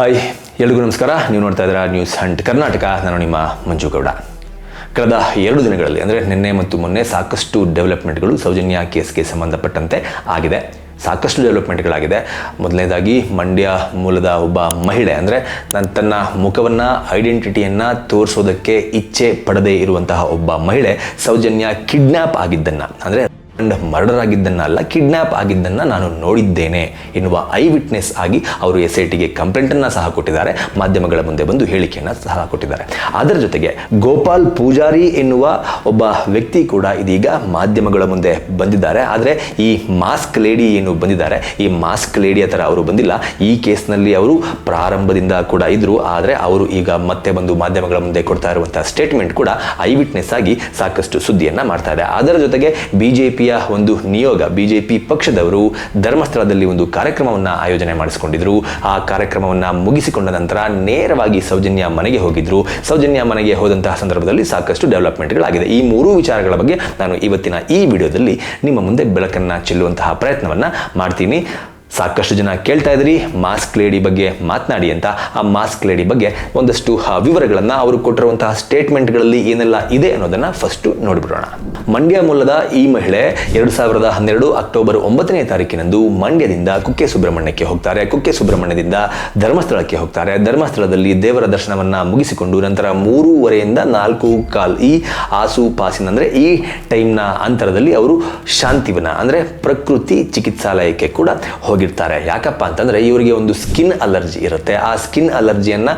Hi, ಎಲ್ರಿಗೂ ನಮಸ್ಕಾರ. ನೀವು ನೋಡ್ತಾ ಇದ್ದೀರಾ ನ್ಯೂಸ್ ಹಂಟ್ ಕರ್ನಾಟಕ. ನಾನು ನಿಮ್ಮ ಮಂಜು ಗೌಡ. ಕಳೆದ ಎರಡು ದಿನಗಳಲ್ಲಿ, ಅಂದರೆ ನಿನ್ನೆ ಮತ್ತು ಮೊನ್ನೆ ಸಾಕಷ್ಟು ಡೆವಲಪ್ಮೆಂಟ್ಗಳು ಸೌಜನ್ಯ ಕೇಸ್ಗೆ ಸಂಬಂಧಪಟ್ಟಂತೆ ಆಗಿದೆ. ಸಾಕಷ್ಟು ಡೆವಲಪ್ಮೆಂಟ್ಗಳಾಗಿದೆ. ಮೊದಲನೇದಾಗಿ, ಮಂಡ್ಯ ಮೂಲದ ಒಬ್ಬ ಮಹಿಳೆ, ಅಂದರೆ ನನ್ನ ತನ್ನ ಮುಖವನ್ನು, ಐಡೆಂಟಿಟಿಯನ್ನು ತೋರಿಸೋದಕ್ಕೆ ಇಚ್ಛೆ ಪಡದೇ ಇರುವಂತಹ ಒಬ್ಬ ಮಹಿಳೆ ಸೌಜನ್ಯ ಕಿಡ್ನ್ಯಾಪ್ ಆಗಿದ್ದನ್ನು, ಅಂದರೆ ಮರ್ಡರ್ ಆಗಿದ್ದನ್ನು ಅಲ್ಲ ಕಿಡ್ನ್ಯಾಪ್ ಆಗಿದ್ದನ್ನು ನಾನು ನೋಡಿದ್ದೇನೆ ಎನ್ನುವ ಐ ವಿಟ್ನೆಸ್ ಆಗಿ ಅವರು ಎಸ್ ಐ ಟಿಗೆ ಕಂಪ್ಲೇಂಟನ್ನು ಸಹ ಕೊಟ್ಟಿದ್ದಾರೆ, ಮಾಧ್ಯಮಗಳ ಮುಂದೆ ಬಂದು ಹೇಳಿಕೆಯನ್ನು ಸಹ ಕೊಟ್ಟಿದ್ದಾರೆ. ಅದರ ಜೊತೆಗೆ ಗೋಪಾಲ್ ಪೂಜಾರಿ ಎನ್ನುವ ಒಬ್ಬ ವ್ಯಕ್ತಿ ಕೂಡ ಇದೀಗ ಮಾಧ್ಯಮಗಳ ಮುಂದೆ ಬಂದಿದ್ದಾರೆ. ಆದರೆ ಈ ಮಾಸ್ಕ್ ಲೇಡಿ ಏನು ಬಂದಿದ್ದಾರೆ, ಈ ಮಾಸ್ಕ್ ಲೇಡಿಯ ಥರ ಅವರು ಬಂದಿಲ್ಲ. ಈ ಕೇಸ್ನಲ್ಲಿ ಅವರು ಪ್ರಾರಂಭದಿಂದ ಕೂಡ ಇದ್ದರು ಆದರೆ ಅವರು ಈಗ ಮತ್ತೆ ಬಂದು ಮಾಧ್ಯಮಗಳ ಮುಂದೆ ಕೊಡ್ತಾ ಇರುವಂಥ ಸ್ಟೇಟ್ಮೆಂಟ್ ಕೂಡ ಐ ವಿಟ್ನೆಸ್ ಆಗಿ ಸಾಕಷ್ಟು ಸುದ್ದಿಯನ್ನು ಮಾಡ್ತಾ ಇದೆ. ಅದರ ಜೊತೆಗೆ ಬಿಜೆಪಿಯ ಒಂದು ನಿಯೋಗ ಬಿಜೆಪಿ ಪಕ್ಷದವರು ಧರ್ಮಸ್ಥಳದಲ್ಲಿ ಒಂದು ಕಾರ್ಯಕ್ರಮವನ್ನು ಆಯೋಜನೆ ಮಾಡಿಸಿಕೊಂಡಿದ್ರು. ಆ ಕಾರ್ಯಕ್ರಮವನ್ನು ಮುಗಿಸಿಕೊಂಡ ನಂತರ ನೇರವಾಗಿ ಸೌಜನ್ಯ ಮನೆಗೆ ಹೋಗಿದ್ರು. ಸೌಜನ್ಯ ಮನೆಗೆ ಹೋದಂತಹ ಸಂದರ್ಭದಲ್ಲಿ ಸಾಕಷ್ಟು ಡೆವಲಪ್ಮೆಂಟ್ಗಳಾಗಿದೆ. ಈ ಮೂರು ವಿಚಾರಗಳ ಬಗ್ಗೆ ನಾನು ಇವತ್ತಿನ ಈ ವಿಡಿಯೋದಲ್ಲಿ ನಿಮ್ಮ ಮುಂದೆ ಬೆಳಕನ್ನು ಚೆಲ್ಲುವಂತಹ ಪ್ರಯತ್ನವನ್ನು ಮಾಡ್ತೀನಿ. ಸಾಕಷ್ಟು ಜನ ಕೇಳ್ತಾ ಇದ್ರಿ, ಮಾಸ್ಕ್ ಲೇಡಿ ಬಗ್ಗೆ ಮಾತನಾಡಿ ಅಂತ. ಆ ಮಾಸ್ಕ್ ಲೇಡಿ ಬಗ್ಗೆ ಒಂದಷ್ಟು ವಿವರಗಳನ್ನ ಅವರು ಕೊಟ್ಟಿರುವಂತಹ ಸ್ಟೇಟ್ಮೆಂಟ್ಗಳಲ್ಲಿ ಏನೆಲ್ಲ ಇದೆ ಅನ್ನೋದನ್ನ ಫಸ್ಟ್ ನೋಡಿಬಿಡೋಣ. ಮಂಡ್ಯ ಮೂಲದ ಈ ಮಹಿಳೆ ಎರಡು ಸಾವಿರದ ಹನ್ನೆರಡು ಅಕ್ಟೋಬರ್ ಒಂಬತ್ತನೇ ತಾರೀಕಿನಂದು ಮಂಡ್ಯದಿಂದ ಕುಕ್ಕೆ ಸುಬ್ರಹ್ಮಣ್ಯಕ್ಕೆ ಹೋಗ್ತಾರೆ. ಕುಕ್ಕೆ ಸುಬ್ರಹ್ಮಣ್ಯದಿಂದ ಧರ್ಮಸ್ಥಳಕ್ಕೆ ಹೋಗ್ತಾರೆ. ಧರ್ಮಸ್ಥಳದಲ್ಲಿ ದೇವರ ದರ್ಶನವನ್ನ ಮುಗಿಸಿಕೊಂಡು ನಂತರ ಮೂರುವರೆಯಿಂದ ನಾಲ್ಕು ಕಾಲ್ ಈ ಆಸು ಪಾಸಿನ, ಅಂದ್ರೆ ಈ ಟೈಮ್ನ ಅಂತರದಲ್ಲಿ ಅವರು ಶಾಂತಿವನ ಅಂದ್ರೆ ಪ್ರಕೃತಿ ಚಿಕಿತ್ಸಾಲಯಕ್ಕೆ ಕೂಡ ಹೋಗಿರ್ತಾರೆ. ಯಾಕಪ್ಪ ಅಂತಂದ್ರೆ ಇವರಿಗೆ ಒಂದು ಸ್ಕಿನ್ ಅಲರ್ಜಿ ಇರುತ್ತೆ. ಆ ಸ್ಕಿನ್ ಅಲರ್ಜಿಯನ್ನ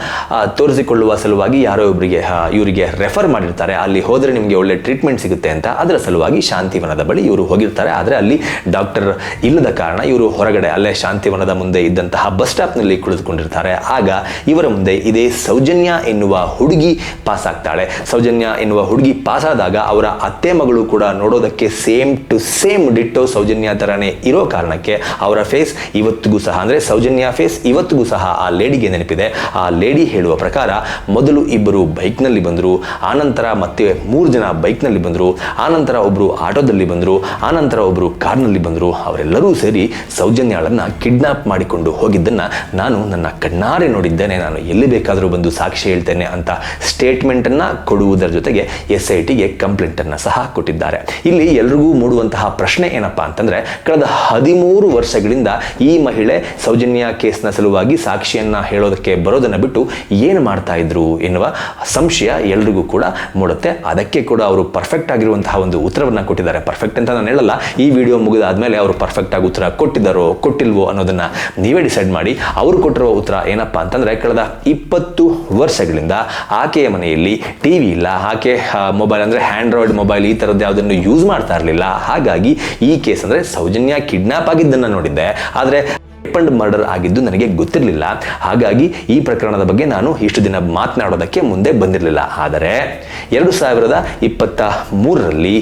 ತೋರಿಸಿಕೊಳ್ಳುವ ಸಲುವಾಗಿ ಯಾರೋ ಒಬ್ಬರಿಗೆ ಇವರಿಗೆ ರೆಫರ್ ಮಾಡಿರ್ತಾರೆ. ಅಲ್ಲಿ ಹೋದ್ರೆ ನಿಮಗೆ ಒಳ್ಳೆ ಟ್ರೀಟ್ಮೆಂಟ್ ಸಿಗುತ್ತೆ ಅಂತ. ಅದರ ಸಲುವಾಗಿ ಶಾಂತಿವನದ ಬಳಿ ಇವರು ಹೋಗಿರ್ತಾರೆ. ಆದರೆ ಅಲ್ಲಿ ಡಾಕ್ಟರ್ ಇಲ್ಲದ ಕಾರಣ ಇವರು ಹೊರಗಡೆ, ಅಲ್ಲೇ ಶಾಂತಿವನದ ಮುಂದೆ ಇದ್ದಂತಹ ಬಸ್ ಸ್ಟಾಪ್ನಲ್ಲಿ ಕುಳಿತುಕೊಂಡಿರ್ತಾರೆ. ಆಗ ಇವರ ಮುಂದೆ ಇದೇ ಸೌಜನ್ಯ ಎನ್ನುವ ಹುಡುಗಿ ಪಾಸ್ ಆಗ್ತಾಳೆ. ಸೌಜನ್ಯ ಎನ್ನುವ ಹುಡುಗಿ ಪಾಸ್ ಆದಾಗ ಅವರ ಅತ್ತೆ ಮಗಳು ಕೂಡ ನೋಡೋದಕ್ಕೆ same to same ditto Sowjanya ಥರನೇ ಇರೋ ಕಾರಣಕ್ಕೆ ಅವರ ಫೇಸ್ ಇವತ್ತಿಗೂ ಸಹ, ಅಂದರೆ ಸೌಜನ್ಯ ಫೇಸ್, ಇವತ್ತಿಗೂ ಸಹ ಆ ಲೇಡಿಗೆ ನೆನಪಿದೆ. ಆ ಲೇಡಿ ಹೇಳುವ ಪ್ರಕಾರ, ಮೊದಲು ಇಬ್ಬರು ಬೈಕ್ನಲ್ಲಿ ಬಂದರು, ಆನಂತರ ಮತ್ತೆ ಮೂರು ಜನ ಬೈಕ್ನಲ್ಲಿ ಬಂದರು, ಆನಂತರ ಒಬ್ಬರು ಆಟೋದಲ್ಲಿ ಬಂದರು, ಆನಂತರ ಒಬ್ಬರು ಕಾರ್ನಲ್ಲಿ ಬಂದರು, ಅವರೆಲ್ಲರೂ ಸೇರಿ ಸೌಜನ್ಯಾಳನ್ನು ಕಿಡ್ನಾಪ್ ಮಾಡಿಕೊಂಡು ಹೋಗಿದ್ದನ್ನು ನಾನು ನನ್ನ ಕಣ್ಣಾರೆ ನೋಡಿದ್ದೇನೆ. ನಾನು ಎಲ್ಲಿ ಬೇಕಾದರೂ ಬಂದು ಸಾಕ್ಷಿ ಹೇಳ್ತೇನೆ ಅಂತ ಸ್ಟೇಟ್ಮೆಂಟನ್ನು ಕೊಡುವುದರ ಜೊತೆಗೆ ಎಸ್ ಐ ಟಿಗೆ ಕಂಪ್ಲೇಂಟನ್ನು ಸಹ ಕೊಟ್ಟಿದ್ದಾರೆ. ಇಲ್ಲಿ ಎಲ್ರಿಗೂ ಮೂಡುವಂತಹ ಪ್ರಶ್ನೆ ಏನಪ್ಪಾ ಅಂತಂದ್ರೆ, ಕಳೆದ ಹದಿಮೂರು ವರ್ಷಗಳಿಂದ ಈ ಮಹಿಳೆ ಸೌಜನ್ಯ ಕೇಸ್ನ ಸಲುವಾಗಿ ಸಾಕ್ಷಿಯನ್ನ ಹೇಳೋದಕ್ಕೆ ಬರೋದನ್ನ ಬಿಟ್ಟು ಏನು ಮಾಡ್ತಾ ಇದ್ರು ಎನ್ನುವ ಸಂಶಯ ಎಲ್ರಿಗೂ ಕೂಡ ಮೂಡುತ್ತೆ. ಅದಕ್ಕೆ ಕೂಡ ಅವರು ಪರ್ಫೆಕ್ಟ್ ಆಗಿರುವಂತಹ ಒಂದು ಉತ್ತರವನ್ನು ಕೊಟ್ಟಿದ್ದಾರೆ. ಪರ್ಫೆಕ್ಟ್ ಅಂತ ನಾನು ಹೇಳಲ್ಲ. ಈ ವಿಡಿಯೋ ಮುಗಿದಾದ್ಮೇಲೆ ಅವರು ಪರ್ಫೆಕ್ಟ್ ಆಗಿ ಉತ್ತರ ಕೊಟ್ಟಿದ್ದಾರೋ, ಕೊಟ್ಟಿಲ್ವೋ ಅನ್ನೋದನ್ನ ನೀವೇ ಡಿಸೈಡ್ ಮಾಡಿ. ಅವರು ಕೊಟ್ಟಿರುವ ಉತ್ತರ ಏನಪ್ಪ ಅಂತಂದ್ರೆ ಕಳೆದ ಇಪ್ಪತ್ತು ವರ್ಷಗಳಿಂದ ಆಕೆಯ ಮನೆಯಲ್ಲಿ ಟಿವಿ ಇಲ್ಲ. ಆಕೆ ಮೊಬೈಲ್ ಅಂದ್ರೆ ಆಂಡ್ರಾಯ್ಡ್ ಮೊಬೈಲ್ ಈ ಥರದ್ದು ಯಾವುದನ್ನು ಯೂಸ್ ಮಾಡ್ತಾ ಇರಲಿಲ್ಲ. ಹಾಗಾಗಿ ಈ ಕೇಸ್ ಅಂದ್ರೆ ಸೌಜನ್ಯ ಕಿಡ್ನಾಪ್ ಆಗಿದ್ದನ್ನು ನೋಡಿದ್ದೆ. ಆದರೆ ಅಂಡ್ ಮರ್ಡರ್ ಆಗಿದ್ದು ನನಗೆ ಗೊತ್ತಿರಲಿಲ್ಲ. ಹಾಗಾಗಿ ಈ ಪ್ರಕರಣದ ಬಗ್ಗೆ ನಾನು ಇಷ್ಟು ದಿನ ಮಾತನಾಡೋದಕ್ಕೆ ಮುಂದೆ ಬಂದಿರಲಿಲ್ಲ. ಆದರೆ ಎರಡು ಸಾವಿರದ ಇಪ್ಪತ್ತ ಮೂರರಲ್ಲಿ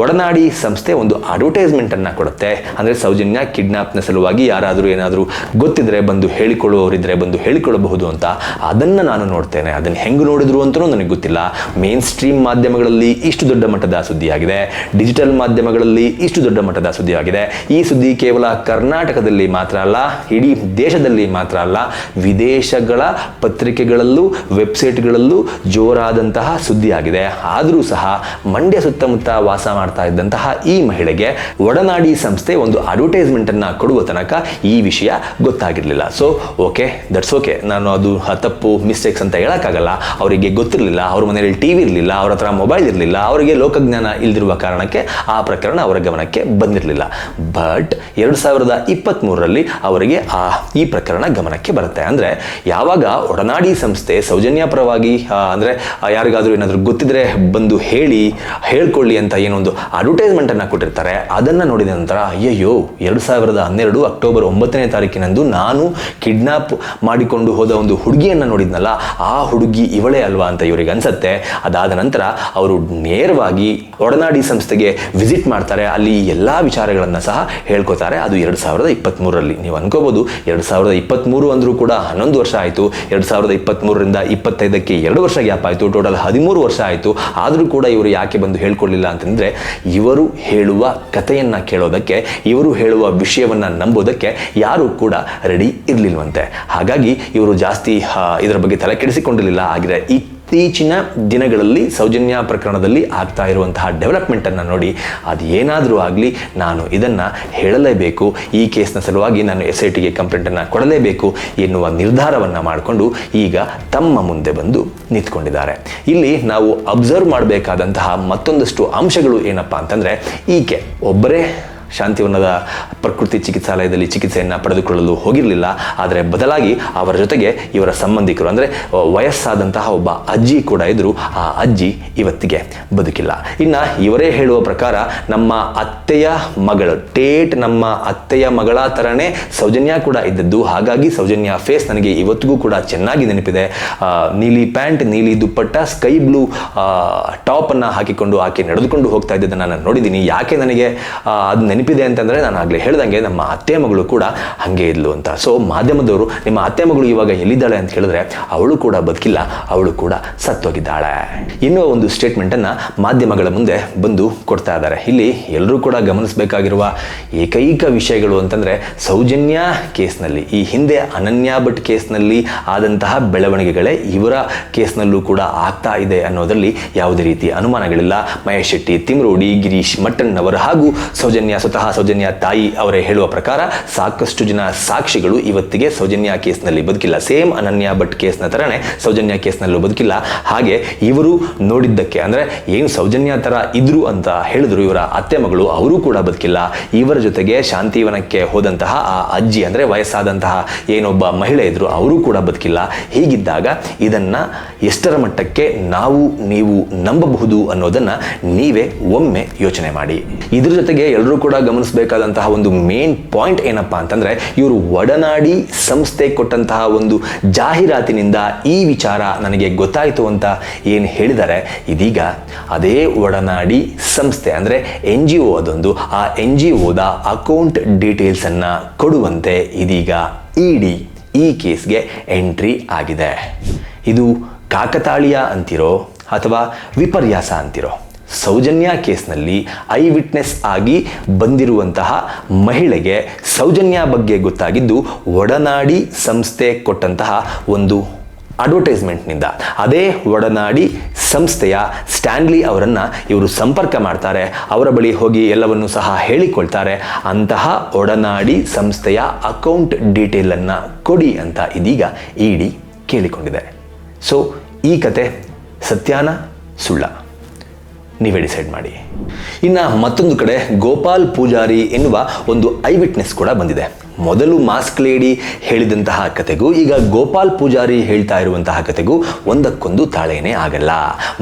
ಒಡನಾಡಿ ಸಂಸ್ಥೆ ಒಂದು ಅಡ್ವರ್ಟೈಸ್ಮೆಂಟನ್ನು ಕೊಡುತ್ತೆ. ಅಂದರೆ ಸೌಜನ್ಯ ಕಿಡ್ನಾಪ್ನ ಸಲುವಾಗಿ ಯಾರಾದರೂ ಏನಾದರೂ ಗೊತ್ತಿದ್ರೆ ಬಂದು ಹೇಳಿಕೊಳ್ಳುವವರಿದ್ದರೆ ಬಂದು ಹೇಳಿಕೊಳ್ಳಬಹುದು ಅಂತ ಅದನ್ನು ನಾನು ನೋಡ್ತೇನೆ. ಅದನ್ನು ಹೆಂಗೆ ನೋಡಿದ್ರು ಅಂತಲೂ ನನಗೆ ಗೊತ್ತಿಲ್ಲ. ಮೇನ್ ಸ್ಟ್ರೀಮ್ ಮಾಧ್ಯಮಗಳಲ್ಲಿ ಇಷ್ಟು ದೊಡ್ಡ ಮಟ್ಟದ ಸುದ್ದಿಯಾಗಿದೆ. ಡಿಜಿಟಲ್ ಮಾಧ್ಯಮಗಳಲ್ಲಿ ಇಷ್ಟು ದೊಡ್ಡ ಮಟ್ಟದ ಸುದ್ದಿಯಾಗಿದೆ. ಈ ಸುದ್ದಿ ಕೇವಲ ಕರ್ನಾಟಕದಲ್ಲಿ ಮಾತ್ರ ಅಲ್ಲ, ಇಡೀ ದೇಶದಲ್ಲಿ ಮಾತ್ರ ಅಲ್ಲ, ವಿದೇಶಗಳ ಪತ್ರಿಕೆಗಳಲ್ಲೂ, ವೆಬ್ಸೈಟ್ಗಳಲ್ಲೂ ಜೋರಾದಂತಹ ಸುದ್ದಿಯಾಗಿದೆ. ಆದರೂ ಸಹ ಮಂಡ್ಯ ಸುತ್ತಮುತ್ತ ವಾಸ ಮಾಡ್ತಾ ಇದ್ದಂತಹ ಈ ಮಹಿಳೆಗೆ ಒಡನಾಡಿ ಸಂಸ್ಥೆ ಒಂದು ಅಡ್ವರ್ಟೈಸ್ಮೆಂಟ್ ಕೊಡುವ ತನಕ ಈ ವಿಷಯ ಗೊತ್ತಾಗಿರಲಿಲ್ಲ. ಸೊ ಓಕೆ ದಟ್ಸ್ ಓಕೆ ನಾನು ಅದು ತಪ್ಪು ಮಿಸ್ಟೇಕ್ಸ್ ಅಂತ ಹೇಳೋಕ್ಕಾಗಲ್ಲ. ಅವರಿಗೆ ಗೊತ್ತಿರಲಿಲ್ಲ, ಅವ್ರ ಮನೆಯಲ್ಲಿ ಟಿವಿ ಇರಲಿಲ್ಲ, ಅವ್ರ ಹತ್ರ ಮೊಬೈಲ್ ಇರಲಿಲ್ಲ, ಅವರಿಗೆ ಲೋಕಜ್ಞಾನ ಇಲ್ದಿರುವ ಕಾರಣಕ್ಕೆ ಆ ಪ್ರಕರಣ ಅವರ ಗಮನಕ್ಕೆ ಬಂದಿರಲಿಲ್ಲ. ಬಟ್ ಎರಡು ಸಾವಿರದ ಇಪ್ಪತ್ತ್ಮೂರರಲ್ಲಿ ಅವರಿಗೆ ಆ, ಈ ಪ್ರಕರಣ ಗಮನಕ್ಕೆ ಬರುತ್ತೆ. ಅಂದರೆ ಯಾವಾಗ ಒಡನಾಡಿ ಸಂಸ್ಥೆ ಸೌಜನ್ಯ ಪರವಾಗಿ ಅಂದರೆ ಯಾರಿಗಾದರೂ ಯಾರಿಗಾದ್ರೂ ಏನಾದರೂ ಗೊತ್ತಿದ್ರೆ ಬಂದು ಹೇಳಿ, ಹೇಳ್ಕೊಳ್ಳಿ ಅಂತ ಏನೊಂದು ಅಡ್ವರ್ಟೈಸ್ಮೆಂಟನ್ನು ಕೊಟ್ಟಿರ್ತಾರೆ. ಅದನ್ನು ನೋಡಿದ ನಂತರ, ಅಯ್ಯಯ್ಯೋ, ಎರಡು ಸಾವಿರದ ಹನ್ನೆರಡು ಅಕ್ಟೋಬರ್ ಒಂಬತ್ತನೇ ತಾರೀಕಿನಂದು ನಾನು ಕಿಡ್ನಾಪ್ ಮಾಡಿಕೊಂಡು ಹೋದ ಒಂದು ಹುಡುಗಿಯನ್ನು ನೋಡಿದ್ನಲ್ಲ, ಆ ಹುಡುಗಿ ಇವಳೇ ಅಲ್ವಾ ಅಂತ ಇವರಿಗೆ ಅನಿಸುತ್ತೆ. ಅದಾದ ನಂತರ ಅವರು ನೇರವಾಗಿ ಒಡನಾಡಿ ಸಂಸ್ಥೆಗೆ ವಿಸಿಟ್ ಮಾಡ್ತಾರೆ. ಅಲ್ಲಿ ಎಲ್ಲ ವಿಚಾರಗಳನ್ನು ಸಹ ಹೇಳ್ಕೊತಾರೆ. ಅದು ಎರಡು ಸಾವಿರದ ಇಪ್ಪತ್ತ್ಮೂರರಲ್ಲಿ ನೀವು ಅನ್ಕೋಬೋದು, ಎರಡು ಸಾವಿರದ ಇಪ್ಪತ್ತ್ಮೂರು ಅಂದರೂ ಕೂಡ ಹನ್ನೊಂದು ವರ್ಷ ಆಯಿತು, ಎರಡು ಸಾವಿರದ ಇಪ್ಪತ್ತ್ಮೂರರಿಂದ ಇಪ್ಪತ್ತೈದಕ್ಕೆ ಎರಡು ವರ್ಷ ಗ್ಯಾಪ್ ಆಯಿತು, ಟೋಟಲ್ ಹದಿಮೂರು ವರ್ಷ ಆಯಿತು. ಆದರೂ ಕೂಡ ಇವರು ಯಾಕೆ ಬಂದು ಹೇಳ್ಕೊಳ್ಳಿಲ್ಲ ಅಂತಂದರೆ, ಇವರು ಹೇಳುವ ಕಥೆಯನ್ನು ಕೇಳೋದಕ್ಕೆ, ಇವರು ಹೇಳುವ ವಿಷಯವನ್ನು ನಂಬೋದಕ್ಕೆ ಯಾರೂ ಕೂಡ ರೆಡಿ ಇರಲಿಲ್ವಂತೆ. ಹಾಗಾಗಿ ಇವರು ಜಾಸ್ತಿ ಇದರ ಬಗ್ಗೆ ತಲೆ ಕೆಡಿಸಿಕೊಂಡಿರಲಿಲ್ಲ. ಆಗಿದ್ರೆ ಇತ್ತೀಚಿನ ದಿನಗಳಲ್ಲಿ ಸೌಜನ್ಯ ಪ್ರಕರಣದಲ್ಲಿ ಆಗ್ತಾ ಇರುವಂತಹ ಡೆವಲಪ್ಮೆಂಟನ್ನು ನೋಡಿ ಅದು ಏನಾದರೂ ಆಗಲಿ ನಾನು ಇದನ್ನು ಹೇಳಲೇಬೇಕು, ಈ ಕೇಸ್ನ ಸಲುವಾಗಿ ನಾನು ಎಸ್ ಐ ಟಿಗೆ ಕಂಪ್ಲೇಂಟನ್ನು ಕೊಡಲೇಬೇಕು ಎನ್ನುವ ನಿರ್ಧಾರವನ್ನು ಮಾಡಿಕೊಂಡು ಈಗ ತಮ್ಮ ಮುಂದೆ ಬಂದು ನಿಂತ್ಕೊಂಡಿದ್ದಾರೆ. ಇಲ್ಲಿ ನಾವು ಅಬ್ಸರ್ವ್ ಮಾಡಬೇಕಾದಂತಹ ಮತ್ತೊಂದಷ್ಟು ಅಂಶಗಳು ಏನಪ್ಪ ಅಂತಂದರೆ ಈಕೆ ಒಬ್ಬರೇ ಶಾಂತಿವನದ ಪ್ರಕೃತಿ ಚಿಕಿತ್ಸಾಲಯದಲ್ಲಿ ಚಿಕಿತ್ಸೆಯನ್ನು ಪಡೆದುಕೊಳ್ಳಲು ಹೋಗಿರಲಿಲ್ಲ. ಆದರೆ ಬದಲಾಗಿ ಅವರ ಜೊತೆಗೆ ಇವರ ಸಂಬಂಧಿಕರು, ಅಂದರೆ ವಯಸ್ಸಾದಂತಹ ಒಬ್ಬ ಅಜ್ಜಿ ಕೂಡ ಇದ್ದರು ಆ ಅಜ್ಜಿ ಇವತ್ತಿಗೆ ಬದುಕಿಲ್ಲ. ಇನ್ನು ಇವರೇ ಹೇಳುವ ಪ್ರಕಾರ ನಮ್ಮ ಅತ್ತೆಯ ಮಗಳು, ಟೇಟ್ ನಮ್ಮ ಅತ್ತೆಯ ಮಗಳ ಥರನೇ ಸೌಜನ್ಯ ಕೂಡ ಇದ್ದದ್ದು. ಹಾಗಾಗಿ ಸೌಜನ್ಯ ಫೇಸ್ ನನಗೆ ಇವತ್ತಿಗೂ ಕೂಡ ಚೆನ್ನಾಗಿ ನೆನಪಿದೆ. ನೀಲಿ ಪ್ಯಾಂಟ್, ನೀಲಿ ದುಪ್ಪಟ್ಟ, ಸ್ಕೈ ಬ್ಲೂ ಟಾಪನ್ನು ಹಾಕಿಕೊಂಡು ಆಕೆ ನಡೆದುಕೊಂಡು ಹೋಗ್ತಾ ಇದ್ದದ್ದನ್ನು ನಾನು ನೋಡಿದ್ದೀನಿ. ಯಾಕೆ ನನಗೆ ಅದು ಅದು ನೆನಪಿದೆ ಅಂತಂದರೆ ನಾನು ಆಗಲೇ ಹೇಳ್ದಂಗೆ ನಮ್ಮ ಅತ್ತೆ ಮಗಳು ಕೂಡ ಹಾಗೆ ಇದ್ಲು ಅಂತ. ಸೊ ಮಾಧ್ಯಮದವರು ನಿಮ್ಮ ಅತ್ತೆ ಮಗಳು ಇವಾಗ ಎಲ್ಲಿದ್ದಾಳೆ ಅಂತ ಹೇಳಿದ್ರೆ ಅವಳು ಕೂಡ ಬದುಕಿಲ್ಲ, ಅವಳು ಕೂಡ ಸತ್ತೋಗಿದ್ದಾಳೆ. ಇನ್ನೂ ಒಂದು ಸ್ಟೇಟ್ಮೆಂಟನ್ನು ಮಾಧ್ಯಮಗಳ ಮುಂದೆ ಬಂದು ಕೊಡ್ತಾ ಇದ್ದಾರೆ. ಇಲ್ಲಿ ಎಲ್ಲರೂ ಕೂಡ ಗಮನಿಸಬೇಕಾಗಿರುವ ಏಕೈಕ ವಿಷಯಗಳು ಅಂತಂದರೆ ಸೌಜನ್ಯ ಕೇಸ್ನಲ್ಲಿ, ಈ ಹಿಂದೆ ಅನನ್ಯ ಭಟ್ ಕೇಸ್ನಲ್ಲಿ ಆದಂತಹ ಬೆಳವಣಿಗೆಗಳೇ ಇವರ ಕೇಸ್ನಲ್ಲೂ ಕೂಡ ಆಗ್ತಾ ಇದೆ ಅನ್ನೋದರಲ್ಲಿ ಯಾವುದೇ ರೀತಿ ಅನುಮಾನಗಳಿಲ್ಲ. ಮಹೇಶ್ ಶೆಟ್ಟಿ, ತಿಮ್ರೋಡಿ, ಗಿರೀಶ್ ಮಟ್ಟಣ್ಣವರ್ ಹಾಗೂ ಸೌಜನ್ಯ ಸ್ವತಃ ಸೌಜನ್ಯ ತಾಯಿ ಅವರೇ ಹೇಳುವ ಪ್ರಕಾರ ಸಾಕಷ್ಟು ಜನ ಸಾಕ್ಷಿಗಳು ಇವತ್ತಿಗೆ ಸೌಜನ್ಯ ಕೇಸ್ನಲ್ಲಿ ಬದುಕಿಲ್ಲ. ಸೇಮ್ ಅನನ್ಯ ಭಟ್ ಕೇಸ್ನ ಥರನೇ ಸೌಜನ್ಯ ಕೇಸ್ನಲ್ಲೂ ಬದುಕಿಲ್ಲ. ಹಾಗೆ ಇವರು ನೋಡಿದ್ದಕ್ಕೆ ಅಂದರೆ ಏನು ಸೌಜನ್ಯ ಥರ ಇದ್ರು ಅಂತ ಹೇಳಿದ್ರು ಇವರ ಅತ್ತೆ ಮಗಳು, ಅವರು ಕೂಡ ಬದುಕಿಲ್ಲ. ಇವರ ಜೊತೆಗೆ ಶಾಂತಿವನಕ್ಕೆ ಹೋದಂತಹ ಆ ಅಜ್ಜಿ ಅಂದರೆ ವಯಸ್ಸಾದಂತಹ ಏನೊಬ್ಬ ಮಹಿಳೆ ಇದ್ರು, ಅವರು ಕೂಡ ಬದುಕಿಲ್ಲ. ಹೀಗಿದ್ದಾಗ ಇದನ್ನ ಎಷ್ಟರ ಮಟ್ಟಕ್ಕೆ ನಾವು, ನೀವು ನಂಬಬಹುದು ಅನ್ನೋದನ್ನ ನೀವೇ ಒಮ್ಮೆ ಯೋಚನೆ ಮಾಡಿ. ಇದ್ರ ಜೊತೆಗೆ ಎಲ್ಲರೂ ಕೂಡ ಗಮನಿಸಬೇಕಾದಂತಹ ಒಂದು ಮೇನ್ ಪಾಯಿಂಟ್ ಏನಪ್ಪ ಅಂತಂದ್ರೆ ಇವರು ಒಡನಾಡಿ ಸಂಸ್ಥೆ ಕೊಟ್ಟಂತಹ ಒಂದು ಜಾಹೀರಾತಿನಿಂದ ಈ ವಿಚಾರ ನನಗೆ ಗೊತ್ತಾಯಿತು ಅಂತ ಏನು ಹೇಳಿದ್ದಾರೆ ಇದೀಗ ಅದೇ ಒಡನಾಡಿ ಸಂಸ್ಥೆ, ಅಂದರೆ ಎನ್ ಜಿ ಒ ಅದೊಂದು, ಆ ಎನ್ ಜಿ ಒದ ಅಕೌಂಟ್ ಡೀಟೇಲ್ಸನ್ನು ಕೊಡುವಂತೆ ಇದೀಗ ಇಡಿ ಈ ಕೇಸ್ಗೆ ಎಂಟ್ರಿ ಆಗಿದೆ. ಇದು ಕಾಕತಾಳೀಯ ಅಂತಿರೋ ಅಥವಾ ವಿಪರ್ಯಾಸ ಅಂತಿರೋ? ಸೌಜನ್ಯ ಕೇಸ್ನಲ್ಲಿ ಐ ವಿಟ್ನೆಸ್ ಆಗಿ ಬಂದಿರುವಂತಹ ಮಹಿಳೆಗೆ ಸೌಜನ್ಯ ಬಗ್ಗೆ ಗೊತ್ತಾಗಿದ್ದು ಒಡನಾಡಿ ಸಂಸ್ಥೆ ಕೊಟ್ಟಂತಹ ಒಂದು ಅಡ್ವರ್ಟೈಸ್ಮೆಂಟ್ನಿಂದ. ಅದೇ ಒಡನಾಡಿ ಸಂಸ್ಥೆಯ ಸ್ಟ್ಯಾನ್ಲಿ ಅವರನ್ನು ಇವರು ಸಂಪರ್ಕ ಮಾಡ್ತಾರೆ, ಅವರ ಬಳಿ ಹೋಗಿ ಎಲ್ಲವನ್ನು ಸಹ ಹೇಳಿಕೊಳ್ತಾರೆ, ಅಂತಹ ಒಡನಾಡಿ ಸಂಸ್ಥೆಯ ಅಕೌಂಟ್ ಡೀಟೇಲನ್ನು ಕೊಡಿ ಅಂತ ಇದೀಗ ಇಡಿ ಕೇಳಿಕೊಂಡಿದೆ. ಸೊ, ಈ ಕತೆ ಸತ್ಯಾನ ಸುಳ್ಳ. ನೀವೇ ಡಿಸೈಡ್ ಮಾಡಿ. ಇನ್ನು ಮತ್ತೊಂದು ಕಡೆ ಗೋಪಾಲ್ ಪೂಜಾರಿ ಎನ್ನುವ ಒಂದು ಐ ವಿಟ್ನೆಸ್ ಕೂಡ ಬಂದಿದೆ. ಮೊದಲು ಮಾಸ್ಕ್ ಲೇಡಿ ಹೇಳಿದಂತಹ ಕತೆಗೂ, ಈಗ ಗೋಪಾಲ್ ಪೂಜಾರಿ ಹೇಳ್ತಾ ಇರುವಂತಹ ಕತೆಗೂ ಒಂದಕ್ಕೊಂದು ತಾಳೇನೆ ಆಗಲ್ಲ.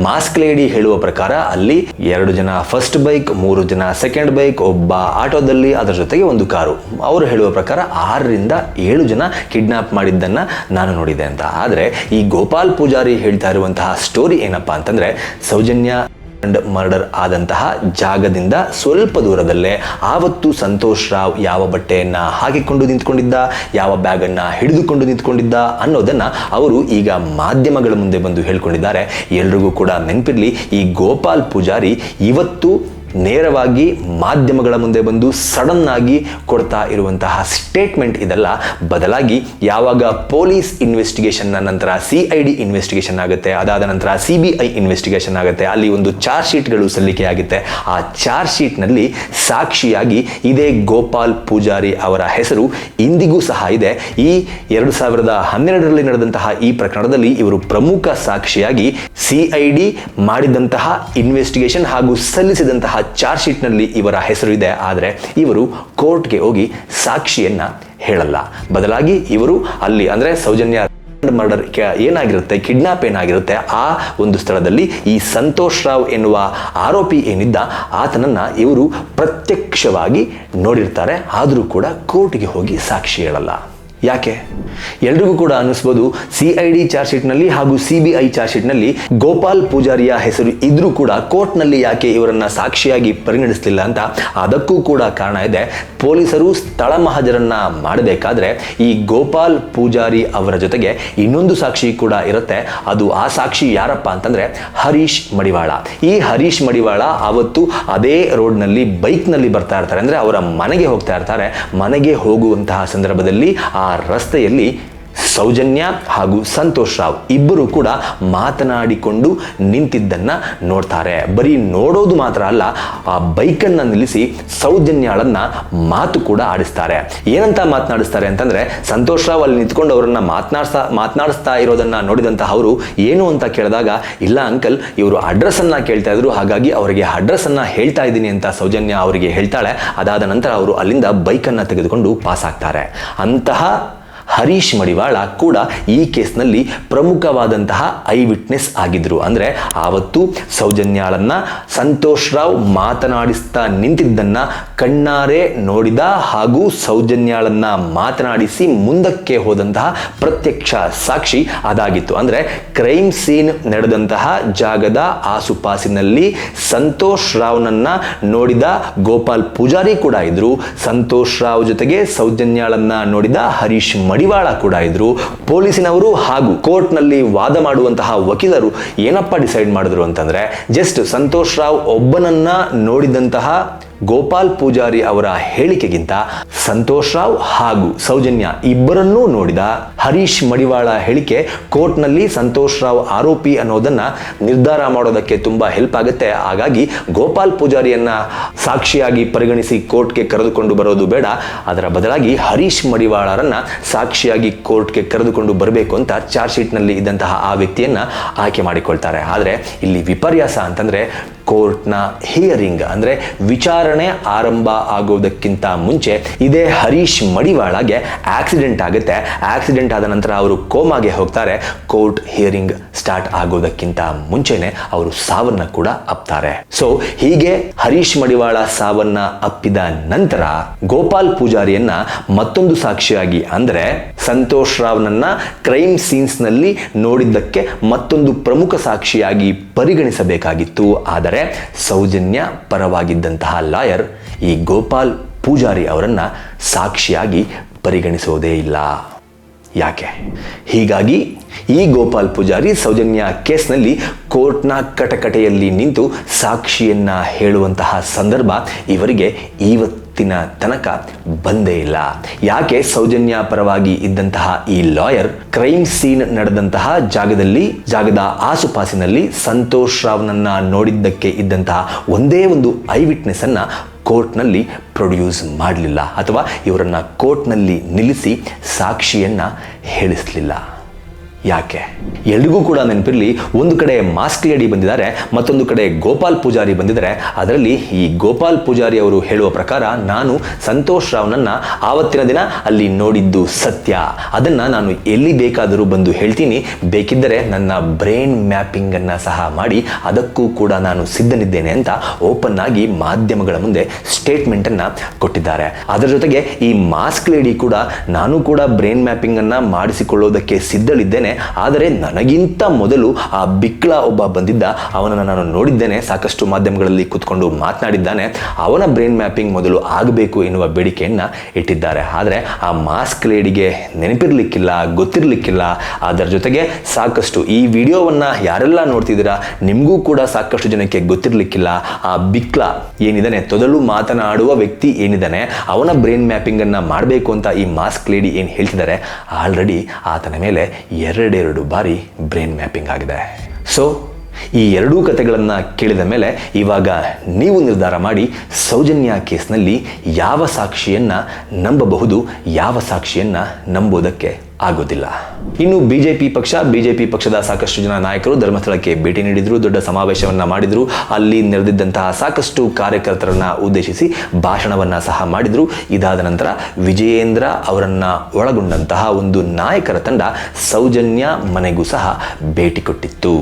ಮಾಸ್ಕ್ ಲೇಡಿ ಹೇಳುವ ಪ್ರಕಾರ, ಅಲ್ಲಿ ಎರಡು ಜನ ಫಸ್ಟ್ ಬೈಕ್ ಮೂರು ಜನ ಸೆಕೆಂಡ್ ಬೈಕ್ ಒಬ್ಬ ಆಟೋದಲ್ಲಿ, ಅದರ ಜೊತೆಗೆ ಒಂದು ಕಾರು. ಅವರು ಹೇಳುವ ಪ್ರಕಾರ ಆರರಿಂದ ಏಳು ಜನ ಕಿಡ್ನಾಪ್ ಮಾಡಿದ್ದನ್ನ ನಾನು ನೋಡಿದೆ ಅಂತ. ಆದರೆ ಈ ಗೋಪಾಲ್ ಪೂಜಾರಿ ಹೇಳ್ತಾ ಇರುವಂತಹ ಸ್ಟೋರಿ ಏನಪ್ಪಾ ಅಂತಂದ್ರೆ, ಸೌಜನ್ಯ ಮರ್ಡರ್ ಆದಂತಹ ಜಾಗದಿಂದ ಸ್ವಲ್ಪ ದೂರದಲ್ಲೇ ಆವತ್ತು ಸಂತೋಷ್ ರಾವ್ ಯಾವ ಬಟ್ಟೆಯನ್ನ ಹಾಕಿಕೊಂಡು ನಿಂತ್ಕೊಂಡಿದ್ದ, ಯಾವ ಬ್ಯಾಗನ್ನು ಹಿಡಿದುಕೊಂಡು ನಿಂತ್ಕೊಂಡಿದ್ದ ಅನ್ನೋದನ್ನ ಅವರು ಈಗ ಮಾಧ್ಯಮಗಳ ಮುಂದೆ ಬಂದು ಹೇಳ್ಕೊಂಡಿದ್ದಾರೆ. ಎಲ್ರಿಗೂ ಕೂಡ ನೆನಪಿರ್ಲಿ, ಈ ಗೋಪಾಲ್ ಪೂಜಾರಿ ಇವತ್ತು ನೇರವಾಗಿ ಮಾಧ್ಯಮಗಳ ಮುಂದೆ ಬಂದು ಸಡನ್ ಆಗಿ ಕೊಡ್ತಾ ಇರುವಂತಹ ಸ್ಟೇಟ್ಮೆಂಟ್ ಇದೆಲ್ಲ. ಬದಲಾಗಿ ಯಾವಾಗ ಪೊಲೀಸ್ ಇನ್ವೆಸ್ಟಿಗೇಷನ್ನ ನಂತರ ಸಿ ಐ ಡಿ ಇನ್ವೆಸ್ಟಿಗೇಷನ್ ಆಗುತ್ತೆ, ಅದಾದ ನಂತರ ಸಿ ಬಿ ಐ ಇನ್ವೆಸ್ಟಿಗೇಷನ್ ಆಗುತ್ತೆ, ಅಲ್ಲಿ ಒಂದು ಚಾರ್ಜ್ ಶೀಟ್ಗಳು ಸಲ್ಲಿಕೆ ಆಗುತ್ತೆ. ಆ ಚಾರ್ಜ್ ಶೀಟ್ನಲ್ಲಿ ಸಾಕ್ಷಿಯಾಗಿ ಇದೇ ಗೋಪಾಲ್ ಪೂಜಾರಿ ಅವರ ಹೆಸರು ಇಂದಿಗೂ ಸಹ ಇದೆ. ಈ ಎರಡು ಸಾವಿರದ ಹನ್ನೆರಡರಲ್ಲಿ ನಡೆದಂತಹ ಈ ಪ್ರಕರಣದಲ್ಲಿ ಇವರು ಪ್ರಮುಖ ಸಾಕ್ಷಿಯಾಗಿ ಸಿ ಐ ಡಿ ಮಾಡಿದಂತಹ ಇನ್ವೆಸ್ಟಿಗೇಷನ್ ಹಾಗೂ ಸಲ್ಲಿಸಿದಂತಹ ಚಾರ್ಜ್ ಶೀಟ್ನಲ್ಲಿ ಇವರ ಹೆಸರು ಇದೆ. ಆದರೆ ಇವರು ಕೋರ್ಟ್ಗೆ ಹೋಗಿ ಸಾಕ್ಷಿಯನ್ನ ಹೇಳಲ್ಲ. ಬದಲಾಗಿ ಇವರು ಅಲ್ಲಿ ಅಂದರೆ ಸೌಜನ್ಯ ಮರ್ಡರ್ ಏನಾಗಿರುತ್ತೆ ಕಿಡ್ನಾಪ್ ಏನಾಗಿರುತ್ತೆ, ಆ ಒಂದು ಸ್ಥಳದಲ್ಲಿ ಈ ಸಂತೋಷ್ ರಾವ್ ಎನ್ನುವ ಆರೋಪಿ ಏನಿದ್ದ, ಆತನನ್ನ ಇವರು ಪ್ರತ್ಯಕ್ಷವಾಗಿ ನೋಡಿರ್ತಾರೆ. ಆದರೂ ಕೂಡ ಕೋರ್ಟ್ಗೆ ಹೋಗಿ ಸಾಕ್ಷಿ ಹೇಳಲ್ಲ. ಯಾಕೆ? ಎಲ್ರಿಗೂ ಕೂಡ ಅನ್ನಿಸ್ಬೋದು ಸಿ ಐ ಡಿ ಚಾರ್ಜ್ ಶೀಟ್ನಲ್ಲಿ ಹಾಗೂ ಸಿ ಬಿ ಐ ಚಾರ್ಜ್ ಶೀಟ್ನಲ್ಲಿ ಗೋಪಾಲ್ ಪೂಜಾರಿಯ ಹೆಸರು ಇದ್ರೂ ಕೂಡ ಕೋರ್ಟ್ನಲ್ಲಿ ಯಾಕೆ ಇವರನ್ನ ಸಾಕ್ಷಿಯಾಗಿ ಪರಿಗಣಿಸಲಿಲ್ಲ ಅಂತ ಅದಕ್ಕೂ ಕೂಡ ಕಾರಣ ಇದೆ. ಪೊಲೀಸರು ಸ್ಥಳ ಮಹಾಜರನ್ನ ಮಾಡಬೇಕಾದ್ರೆ ಈ ಗೋಪಾಲ್ ಪೂಜಾರಿ ಅವರ ಜೊತೆಗೆ ಇನ್ನೊಂದು ಸಾಕ್ಷಿ ಕೂಡ ಇರುತ್ತೆ. ಅದು ಆ ಸಾಕ್ಷಿ ಯಾರಪ್ಪ ಅಂತಂದ್ರೆ ಹರೀಶ್ ಮಡಿವಾಳ. ಈ ಹರೀಶ್ ಮಡಿವಾಳ ಅವತ್ತು ಅದೇ ರೋಡ್ನಲ್ಲಿ ಬೈಕ್ನಲ್ಲಿ ಬರ್ತಾ ಇರ್ತಾರೆ. ಅಂದ್ರೆ ಅವರ ಮನೆಗೆ ಹೋಗ್ತಾ ಇರ್ತಾರೆ. ಮನೆಗೆ ಹೋಗುವಂತಹ ಸಂದರ್ಭದಲ್ಲಿ ಆ ರಸ್ತೆಯಲ್ಲಿ ಸೌಜನ್ಯ ಹಾಗೂ ಸಂತೋಷ್ ರಾವ್ ಇಬ್ಬರು ಕೂಡ ಮಾತನಾಡಿಕೊಂಡು ನಿಂತಿದ್ದನ್ನ ನೋಡ್ತಾರೆ. ಬರೀ ನೋಡೋದು ಮಾತ್ರ ಅಲ್ಲ, ಆ ಬೈಕನ್ನು ನಿಲ್ಲಿಸಿ ಸೌಜನ್ಯಾಳನ್ನ ಮಾತು ಕೂಡ ಆಡಿಸ್ತಾರೆ. ಏನಂತ ಮಾತನಾಡಿಸ್ತಾರೆ ಅಂತಂದ್ರೆ, ಸಂತೋಷ್ ರಾವ್ ಅಲ್ಲಿ ನಿಂತ್ಕೊಂಡು ಅವರನ್ನ ಮಾತನಾಡಿಸ್ತಾ ಮಾತನಾಡಿಸ್ತಾ ಇರೋದನ್ನ ನೋಡಿದಂತಹ ಅವರು ಏನು ಅಂತ ಕೇಳಿದಾಗ, ಇಲ್ಲ ಅಂಕಲ್, ಇವರು ಅಡ್ರೆಸ್ ಅನ್ನ ಕೇಳ್ತಾ ಇದ್ರು, ಹಾಗಾಗಿ ಅವರಿಗೆ ಅಡ್ರೆಸ್ ಅನ್ನ ಹೇಳ್ತಾ ಇದ್ದೀನಿ ಅಂತ ಸೌಜನ್ಯ ಅವರಿಗೆ ಹೇಳ್ತಾಳೆ. ಅದಾದ ನಂತರ ಅವರು ಅಲ್ಲಿಂದ ಬೈಕನ್ನು ತೆಗೆದುಕೊಂಡು ಪಾಸ್ ಆಗ್ತಾರೆ. ಅಂತಹ ಹರೀಶ್ ಮಡಿವಾಳ ಕೂಡ ಈ ಕೇಸ್ನಲ್ಲಿ ಪ್ರಮುಖವಾದಂತಹ ಐ ವಿಟ್ನೆಸ್ ಆಗಿದ್ರು. ಅಂದ್ರೆ ಆವತ್ತು ಸೌಜನ್ಯಾಳನ್ನ ಸಂತೋಷ್ ರಾವ್ ಮಾತನಾಡಿಸ್ತಾ ನಿಂತಿದ್ದನ್ನ ಕಣ್ಣಾರೆ ನೋಡಿದ ಹಾಗೂ ಸೌಜನ್ಯಾಳನ್ನ ಮಾತನಾಡಿಸಿ ಮುಂದಕ್ಕೆ ಹೋದಂತಹ ಪ್ರತ್ಯಕ್ಷ ಸಾಕ್ಷಿ ಅದಾಗಿತ್ತು. ಅಂದ್ರೆ ಕ್ರೈಮ್ ಸೀನ್ ನಡೆದಂತಹ ಜಾಗದ ಆಸುಪಾಸಿನಲ್ಲಿ ಸಂತೋಷ್ ರಾವ್ನನ್ನ ನೋಡಿದ ಗೋಪಾಲ್ ಪೂಜಾರಿ ಕೂಡ ಇದ್ರು. ಸಂತೋಷ್ ರಾವ್ ಜೊತೆಗೆ ಸೌಜನ್ಯಾಳನ್ನ ನೋಡಿದ ಹರೀಶ್ ಮಡಿವಾಳ ಕೂಡ ಇದ್ರು. ಪೊಲೀಸಿನವರು ಹಾಗೂ ಕೋರ್ಟ್ನಲ್ಲಿ ವಾದ ಮಾಡುವಂತಹ ವಕೀಲರು ಏನಪ್ಪ ಡಿಸೈಡ್ ಮಾಡಿದ್ರು ಅಂತಂದ್ರೆ ಜಸ್ಟ್ ಸಂತೋಷ್ ರಾವ್ ಒಬ್ಬನನ್ನ ನೋಡಿದಂತಹ ಗೋಪಾಲ್ ಪೂಜಾರಿ ಅವರ ಹೇಳಿಕೆಗಿಂತ ಸಂತೋಷ್ ರಾವ್ ಹಾಗೂ ಸೌಜನ್ಯ ಇಬ್ಬರನ್ನೂ ನೋಡಿದ ಹರೀಶ್ ಮಡಿವಾಳ ಹೇಳಿಕೆ ಕೋರ್ಟ್ನಲ್ಲಿ ಸಂತೋಷ್ ರಾವ್ ಆರೋಪಿ ಅನ್ನೋದನ್ನ ನಿರ್ಧಾರ ಮಾಡೋದಕ್ಕೆ ತುಂಬಾ ಹೆಲ್ಪ್ ಆಗುತ್ತೆ. ಹಾಗಾಗಿ ಗೋಪಾಲ್ ಪೂಜಾರಿಯನ್ನ ಸಾಕ್ಷಿಯಾಗಿ ಪರಿಗಣಿಸಿ ಕೋರ್ಟ್ಗೆ ಕರೆದುಕೊಂಡು ಬರೋದು ಬೇಡ. ಅದರ ಬದಲಾಗಿ ಹರೀಶ್ ಮಡಿವಾಳರನ್ನ ಸಾಕ್ಷಿಯಾಗಿ ಕೋರ್ಟ್ಗೆ ಕರೆದುಕೊಂಡು ಬರಬೇಕು ಅಂತ ಚಾರ್ಜ್ ಶೀಟ್ನಲ್ಲಿ ಇದ್ದಂತಹ ಆ ವ್ಯಕ್ತಿಯನ್ನ ಆಯ್ಕೆ ಮಾಡಿಕೊಳ್ತಾರೆ. ಆದರೆ ಇಲ್ಲಿ ವಿಪರ್ಯಾಸ ಅಂತಂದ್ರೆ ಕೋರ್ಟ್ನ ಹಿಯರಿಂಗ್, ಅಂದ್ರೆ ವಿಚಾರಣೆ ಆರಂಭ ಆಗೋದಕ್ಕಿಂತ ಮುಂಚೆ ಇದೇ ಹರೀಶ್ ಮಡಿವಾಳಗೆ ಆಕ್ಸಿಡೆಂಟ್ ಆಗುತ್ತೆ. ಆಕ್ಸಿಡೆಂಟ್ ಆದ ನಂತರ ಅವರು ಕೋಮಾಗೆ ಹೋಗ್ತಾರೆ. ಕೋರ್ಟ್ ಹಿಯರಿಂಗ್ ಸ್ಟಾರ್ಟ್ ಆಗೋದಕ್ಕಿಂತ ಮುಂಚೆನೆ ಅವರು ಸಾವನ್ನ ಕೂಡ ಅಪ್ತಾರೆ. ಸೊ ಹೀಗೆ ಹರೀಶ್ ಮಡಿವಾಳ ಸಾವನ್ನ ಅಪ್ಪಿದ ನಂತರ ಗೋಪಾಲ್ ಪೂಜಾರಿಯನ್ನ ಮತ್ತೊಂದು ಸಾಕ್ಷಿಯಾಗಿ, ಅಂದ್ರೆ ಸಂತೋಷ್ ರಾವ್ನನ್ನ ಕ್ರೈಮ್ ಸೀನ್ಸ್ನಲ್ಲಿ ನೋಡಿದ್ದಕ್ಕೆ ಮತ್ತೊಂದು ಪ್ರಮುಖ ಸಾಕ್ಷಿಯಾಗಿ ಪರಿಗಣಿಸಬೇಕಾಗಿತ್ತು. ಆದರೆ ಸೌಜನ್ಯ ಪರವಾಗಿದ್ದಂತಹ ಲಾಯರ್ ಈ ಗೋಪಾಲ್ ಪೂಜಾರಿ ಅವರನ್ನ ಸಾಕ್ಷಿಯಾಗಿ ಪರಿಗಣಿಸೋದೇ ಇಲ್ಲ. ಯಾಕೆ? ಹೀಗಾಗಿ ಈ ಗೋಪಾಲ್ ಪೂಜಾರಿ ಸೌಜನ್ಯ ಕೇಸ್ನಲ್ಲಿ ಕೋರ್ಟ್ನ ಕಟಕಟೆಯಲ್ಲಿ ನಿಂತು ಸಾಕ್ಷಿಯನ್ನ ಹೇಳುವಂತಹ ಸಂದರ್ಭ ಇವರಿಗೆ ಇವತ್ತಿನ ತನಕ ಬಂದೇ ಇಲ್ಲ. ಯಾಕೆ ಸೌಜನ್ಯ ಪರವಾಗಿ ಇದ್ದಂತಹ ಈ ಲಾಯರ್ ಕ್ರೈಮ್ ಸೀನ್ ನಡೆದಂತಹ ಜಾಗದಲ್ಲಿ, ಜಾಗದ ಆಸುಪಾಸಿನಲ್ಲಿ ಸಂತೋಷ್ ರಾವ್ನನ್ನ ನೋಡಿದ್ದಕ್ಕೆ ಇದ್ದಂತಹ ಒಂದೇ ಒಂದು ಐ ವಿಟ್ನೆಸ್ ಅನ್ನ ಕೋರ್ಟ್ನಲ್ಲಿ ಪ್ರೊಡ್ಯೂಸ್ ಮಾಡಲಿಲ್ಲ ಅಥವಾ ಇವರನ್ನ ಕೋರ್ಟ್ನಲ್ಲಿ ನಿಲ್ಲಿಸಿ ಸಾಕ್ಷಿಯನ್ನ ಹೇಳಿಸಲಿಲ್ಲ. ಯಾಕೆ? ಎಲ್ರಿಗೂ ಕೂಡ ನೆನಪಿರಲಿ, ಒಂದು ಕಡೆ ಮಾಸ್ಕ್ ಲೇಡಿ ಬಂದಿದ್ದಾರೆ, ಮತ್ತೊಂದು ಕಡೆ ಗೋಪಾಲ್ ಪೂಜಾರಿ ಬಂದಿದ್ದಾರೆ. ಅದರಲ್ಲಿ ಈ ಗೋಪಾಲ್ ಪೂಜಾರಿ ಅವರು ಹೇಳುವ ಪ್ರಕಾರ, ನಾನು ಸಂತೋಷ್ ರಾವ್ನನ್ನ ಆವತ್ತಿನ ದಿನ ಅಲ್ಲಿ ನೋಡಿದ್ದು ಸತ್ಯ. ಅದನ್ನ ನಾನು ಎಲ್ಲಿ ಬೇಕಾದರೂ ಬಂದು ಹೇಳ್ತೀನಿ. ಬೇಕಿದ್ದರೆ ನನ್ನ ಬ್ರೈನ್ ಮ್ಯಾಪಿಂಗ್ ಅನ್ನ ಸಹ ಮಾಡಿ, ಅದಕ್ಕೂ ಕೂಡ ನಾನು ಸಿದ್ಧನಿದ್ದೇನೆ ಅಂತ ಓಪನ್ ಆಗಿ ಮಾಧ್ಯಮಗಳ ಮುಂದೆ ಸ್ಟೇಟ್ಮೆಂಟ್ ಅನ್ನ ಕೊಟ್ಟಿದ್ದಾರೆ. ಅದರ ಜೊತೆಗೆ ಈ ಮಾಸ್ಕ್ ಲೇಡಿ ಕೂಡ, ನಾನು ಕೂಡ ಬ್ರೈನ್ ಮ್ಯಾಪಿಂಗ್ ಅನ್ನ ಮಾಡಿಸಿಕೊಳ್ಳೋದಕ್ಕೆ ಸಿದ್ಧಳಿದ್ದೇನೆ. ಆದರೆ ನನಗಿಂತ ಮೊದಲು ಆ ಬಿಕ್ಳ ಒಬ್ಬ ಬಂದಿದ್ದ. ಅವನನ್ನು ನಾನು ನೋಡಿದ್ದೇನೆ, ಸಾಕಷ್ಟು ಮಾಧ್ಯಮಗಳಲ್ಲಿ ಕೂತ್ಕೊಂಡು ಮಾತನಾಡಿದ್ದಾನೆ. ಅವನ ಬ್ರೈನ್ ಮ್ಯಾಪಿಂಗ್ ಮೊದಲು ಆಗಬೇಕು ಎನ್ನುವ ಬೇಡಿಕೆಯನ್ನು ಇಟ್ಟಿದ್ದಾರೆ. ಆದರೆ ಆ ಮಾಸ್ಕ್ ಲೇಡಿಗೆ ನೆನಪಿರಲಿಕ್ಕಿಲ್ಲ, ಗೊತ್ತಿರಲಿಕ್ಕಿಲ್ಲ. ಅದರ ಜೊತೆಗೆ ಸಾಕಷ್ಟು ಈ ವಿಡಿಯೋವನ್ನು ಯಾರೆಲ್ಲ ನೋಡ್ತಿದ್ದೀರಾ, ನಿಮಗೂ ಕೂಡ ಸಾಕಷ್ಟು ಜನಕ್ಕೆ ಗೊತ್ತಿರಲಿಕ್ಕಿಲ್ಲ. ಆ ಬಿಕ್ಲ ಏನಿದ್ದಾನೆ ತೊದಲು ಮಾತನಾಡುವ ವ್ಯಕ್ತಿ ಏನಿದ್ದಾನೆ ಅವನ ಬ್ರೈನ್ ಮ್ಯಾಪಿಂಗನ್ನು ಮಾಡಬೇಕು ಅಂತ ಈ ಮಾಸ್ಕ್ ಲೇಡಿ ಏನು ಹೇಳ್ತಿದ್ದಾರೆ. ಆಲ್ರೆಡಿ ಆತನ ಮೇಲೆ ಎರಡೆರಡು ಬಾರಿ ಬ್ರೈನ್ ಮ್ಯಾಪಿಂಗ್ ಆಗಿದೆ. ಸೊ ಈ ಎರಡೂ ಕಥೆಗಳನ್ನು ಕೇಳಿದ ಮೇಲೆ ಇವಾಗ ನೀವು ನಿರ್ಧಾರ ಮಾಡಿ ಸೌಜನ್ಯ ಕೇಸ್ನಲ್ಲಿ ಯಾವ ಸಾಕ್ಷಿಯನ್ನು ನಂಬಬಹುದು, ಯಾವ ಸಾಕ್ಷಿಯನ್ನು ನಂಬೋದಕ್ಕೆ? ಆಗೋದಿಲ್ಲ. ಇನ್ನು ಬಿಜೆಪಿ ಪಕ್ಷ, ಬಿಜೆಪಿ ಪಕ್ಷದ ಸಾಕಷ್ಟು ಜನ ನಾಯಕರು ಧರ್ಮಸ್ಥಳಕ್ಕೆ ಭೇಟಿ ನೀಡಿದ್ರು, ದೊಡ್ಡ ಸಮಾವೇಶವನ್ನ ಮಾಡಿದ್ರು. ಅಲ್ಲಿ ನೆರೆದಿದ್ದಂತಹ ಸಾಕಷ್ಟು ಕಾರ್ಯಕರ್ತರನ್ನ ಉದ್ದೇಶಿಸಿ ಭಾಷಣವನ್ನ ಸಹ ಮಾಡಿದ್ರು. ಇದಾದ ನಂತರ ವಿಜಯೇಂದ್ರ ಅವರನ್ನ ಒಳಗೊಂಡಂತಹ ಒಂದು ನಾಯಕರ ತಂಡ ಸೌಜನ್ಯ ಮನೆಗೂ ಸಹ ಭೇಟಿ ಕೊಟ್ಟಿತ್ತು.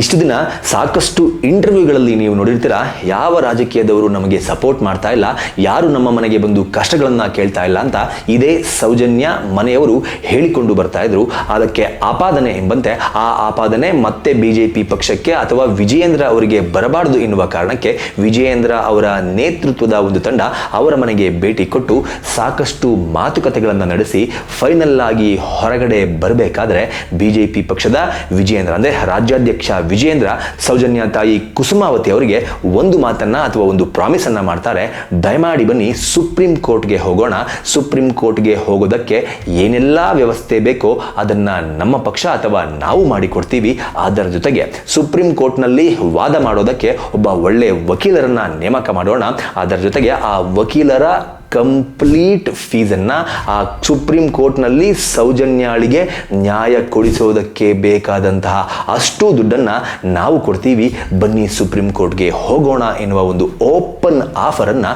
ಇಷ್ಟು ದಿನ ಸಾಕಷ್ಟು ಇಂಟರ್ವ್ಯೂಗಳಲ್ಲಿ ನೀವು ನೋಡಿರ್ತೀರಾ, ಯಾವ ರಾಜಕೀಯದವರು ನಮಗೆ ಸಪೋರ್ಟ್ ಮಾಡ್ತಾ ಇಲ್ಲ, ಯಾರು ನಮ್ಮ ಮನೆಗೆ ಬಂದು ಕಷ್ಟಗಳನ್ನ ಕೇಳ್ತಾ ಇಲ್ಲ ಅಂತ ಇದೇ ಸೌಜನ್ಯ ಮನೆಯವರು ಹೇಳಿಕೊಂಡು ಬರ್ತಾ ಇದ್ರು. ಅದಕ್ಕೆ ಆಪಾದನೆ ಎಂಬಂತೆ ಆ ಆಪಾದನೆ ಮತ್ತೆ ಬಿಜೆಪಿ ಪಕ್ಷಕ್ಕೆ ಅಥವಾ ವಿಜಯೇಂದ್ರ ಅವರಿಗೆ ಬರಬಾರದು ಎನ್ನುವ ಕಾರಣಕ್ಕೆ ವಿಜಯೇಂದ್ರ ಅವರ ನೇತೃತ್ವದ ಒಂದು ತಂಡ ಅವರ ಮನೆಗೆ ಭೇಟಿ ಕೊಟ್ಟು ಸಾಕಷ್ಟು ಮಾತುಕತೆಗಳನ್ನು ನಡೆಸಿ ಫೈನಲ್ ಆಗಿ ಹೊರಗಡೆ ಬರಬೇಕಾದ್ರೆ ಬಿಜೆಪಿ ಪಕ್ಷದ ವಿಜಯೇಂದ್ರ, ಅಂದ್ರೆ ರಾಜ್ಯಾಧ್ಯಕ್ಷ ವಿಜಯೇಂದ್ರ, ಸೌಜನ್ಯ ತಾಯಿ ಕುಸುಮಾವತಿ ಅವರಿಗೆ ಒಂದು ಮಾತನ್ನ ಅಥವಾ ಒಂದು ಪ್ರಾಮಿಸ್ ಅನ್ನ ಮಾಡ್ತಾರೆ. ದಯಮಾಡಿ ಬನ್ನಿ, ಸುಪ್ರೀಂ ಕೋರ್ಟ್ಗೆ ಹೋಗೋಣ. ಸುಪ್ರೀಂ ಕೋರ್ಟ್ಗೆ ಹೋಗೋದಕ್ಕೆ ಏನೆಲ್ಲ ವ್ಯವಸ್ಥೆ ಬೇಕೋ ಅದನ್ನ ನಮ್ಮ ಪಕ್ಷ ಅಥವಾ ನಾವು ಮಾಡಿಕೊಡ್ತೀವಿ, ಅದರ ಜೊತೆಗೆ ಸುಪ್ರೀಂ ಕೋರ್ಟ್ನಲ್ಲಿ ವಾದ ಮಾಡೋದಕ್ಕೆ ಒಬ್ಬ ಒಳ್ಳೆ ವಕೀಲರನ್ನ ನೇಮಕ ಮಾಡೋಣ. ಅದರ ಜೊತೆಗೆ ಆ ವಕೀಲರ ಕಂಪ್ಲೀಟ್ ಫೀಸನ್ನು ಆ ಸುಪ್ರೀಂ ಕೋರ್ಟ್ನಲ್ಲಿ ಸೌಜನ್ಯಾಳಿಗೆ ನ್ಯಾಯ ಕೊಡಿಸೋದಕ್ಕೆ ಬೇಕಾದಂತಹ ಅಷ್ಟು ದುಡ್ಡನ್ನು ನಾವು ಕೊಡ್ತೀವಿ. ಬನ್ನಿ ಸುಪ್ರೀಂ ಕೋರ್ಟ್ಗೆ ಹೋಗೋಣ ಎನ್ನುವ ಒಂದು ಓಪನ್ ಆಫರನ್ನು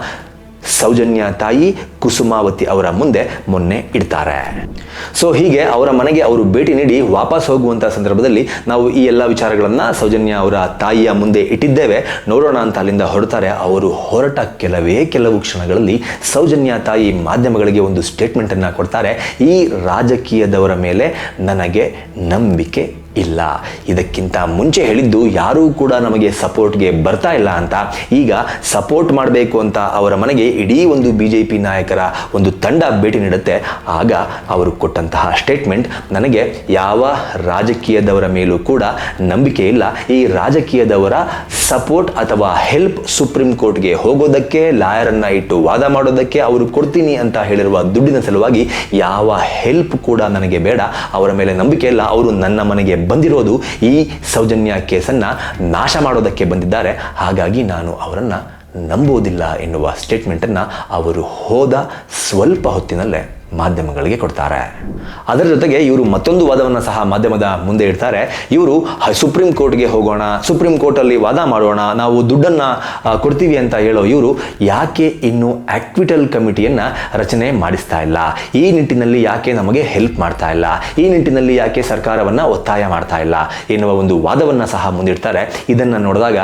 ಸೌಜನ್ಯ ತಾಯಿ ಕುಸುಮಾವತಿ ಅವರ ಮುಂದೆ ಮೊನ್ನೆ ಇಡ್ತಾರೆ. ಸೊ ಹೀಗೆ ಅವರ ಮನೆಗೆ ಅವರು ಭೇಟಿ ನೀಡಿ ವಾಪಸ್ ಹೋಗುವಂಥ ಸಂದರ್ಭದಲ್ಲಿ ನಾವು ಈ ಎಲ್ಲ ವಿಚಾರಗಳನ್ನು ಸೌಜನ್ಯ ಅವರ ತಾಯಿಯ ಮುಂದೆ ಇಟ್ಟಿದ್ದೇವೆ. ನೋಡೋಣ ಅಂತ ಅಲ್ಲಿಂದ ಹೊರಡ್ತಾರೆ. ಅವರು ಹೊರಟ ಕೆಲವೇ ಕೆಲವು ಕ್ಷಣಗಳಲ್ಲಿ ಸೌಜನ್ಯ ತಾಯಿ ಮಾಧ್ಯಮಗಳಿಗೆ ಒಂದು ಸ್ಟೇಟ್ಮೆಂಟನ್ನು ಕೊಡ್ತಾರೆ. ಈ ರಾಜಕೀಯದವರ ಮೇಲೆ ನನಗೆ ನಂಬಿಕೆ ಇಲ್ಲ. ಇದಕ್ಕಿಂತ ಮುಂಚೆ ಹೇಳಿದ್ದು ಯಾರೂ ಕೂಡ ನಮಗೆ ಸಪೋರ್ಟ್ಗೆ ಬರ್ತಾ ಇಲ್ಲ ಅಂತ. ಈಗ ಸಪೋರ್ಟ್ ಮಾಡಬೇಕು ಅಂತ ಅವರ ಮನೆಗೆ ಇಡೀ ಒಂದು ಬಿ ಜೆ ಪಿ ನಾಯಕರ ಒಂದು ತಂಡ ಭೇಟಿ ನೀಡುತ್ತೆ. ಆಗ ಅವರು ಕೊಟ್ಟಂತಹ ಸ್ಟೇಟ್ಮೆಂಟ್ ನನಗೆ ಯಾವ ರಾಜಕೀಯದವರ ಮೇಲೂ ಕೂಡ ನಂಬಿಕೆ ಇಲ್ಲ. ಈ ರಾಜಕೀಯದವರ ಸಪೋರ್ಟ್ ಅಥವಾ ಹೆಲ್ಪ್ ಸುಪ್ರೀಂ ಕೋರ್ಟ್ಗೆ ಹೋಗೋದಕ್ಕೆ, ಲಾಯರನ್ನು ಇಟ್ಟು ವಾದ ಮಾಡೋದಕ್ಕೆ ಅವರು ಕೊಡ್ತೀನಿ ಅಂತ ಹೇಳಿರುವ ದುಡ್ಡಿನ ಸಲುವಾಗಿ ಯಾವ ಹೆಲ್ಪ್ ಕೂಡ ನನಗೆ ಬೇಡ. ಅವರ ಮೇಲೆ ನಂಬಿಕೆ ಇಲ್ಲ. ಅವರು ನನ್ನ ಮನೆಗೆ ಬಂದಿರೋದು ಈ ಸೌಜನ್ಯ ಕೇಸನ್ನು ನಾಶ ಮಾಡೋದಕ್ಕೆ ಬಂದಿದ್ದಾರೆ. ಹಾಗಾಗಿ ನಾನು ಅವರನ್ನು ನಂಬೋದಿಲ್ಲ ಎನ್ನುವ ಸ್ಟೇಟ್ಮೆಂಟನ್ನು ಅವರು ಹೋದ ಸ್ವಲ್ಪ ಹೊತ್ತಿನಲ್ಲೇ ಮಾಧ್ಯಮಗಳಿಗೆ ಕೊಡ್ತಾರೆ. ಅದರ ಜೊತೆಗೆ ಇವರು ಮತ್ತೊಂದು ವಾದವನ್ನು ಸಹ ಮಾಧ್ಯಮದ ಮುಂದೆ ಇಡ್ತಾರೆ. ಇವರು ಸುಪ್ರೀಂ ಕೋರ್ಟ್ಗೆ ಹೋಗೋಣ, ಸುಪ್ರೀಂ ಕೋರ್ಟಲ್ಲಿ ವಾದ ಮಾಡೋಣ, ನಾವು ದುಡ್ಡನ್ನು ಕೊಡ್ತೀವಿ ಅಂತ ಹೇಳೋ ಇವರು ಯಾಕೆ ಇನ್ನು ಆಕ್ವಿಟಲ್ ಕಮಿಟಿಯನ್ನು ರಚನೆ ಮಾಡಿಸ್ತಾ ಇಲ್ಲ? ಈ ನಿಟ್ಟಿನಲ್ಲಿ ಯಾಕೆ ನಮಗೆ ಹೆಲ್ಪ್ ಮಾಡ್ತಾ ಇಲ್ಲ? ಈ ನಿಟ್ಟಿನಲ್ಲಿ ಯಾಕೆ ಸರ್ಕಾರವನ್ನು ಒತ್ತಾಯ ಮಾಡ್ತಾ ಇಲ್ಲ? ಎನ್ನುವ ಒಂದು ವಾದವನ್ನು ಸಹ ಮುಂದಿಡ್ತಾರೆ. ಇದನ್ನು ನೋಡಿದಾಗ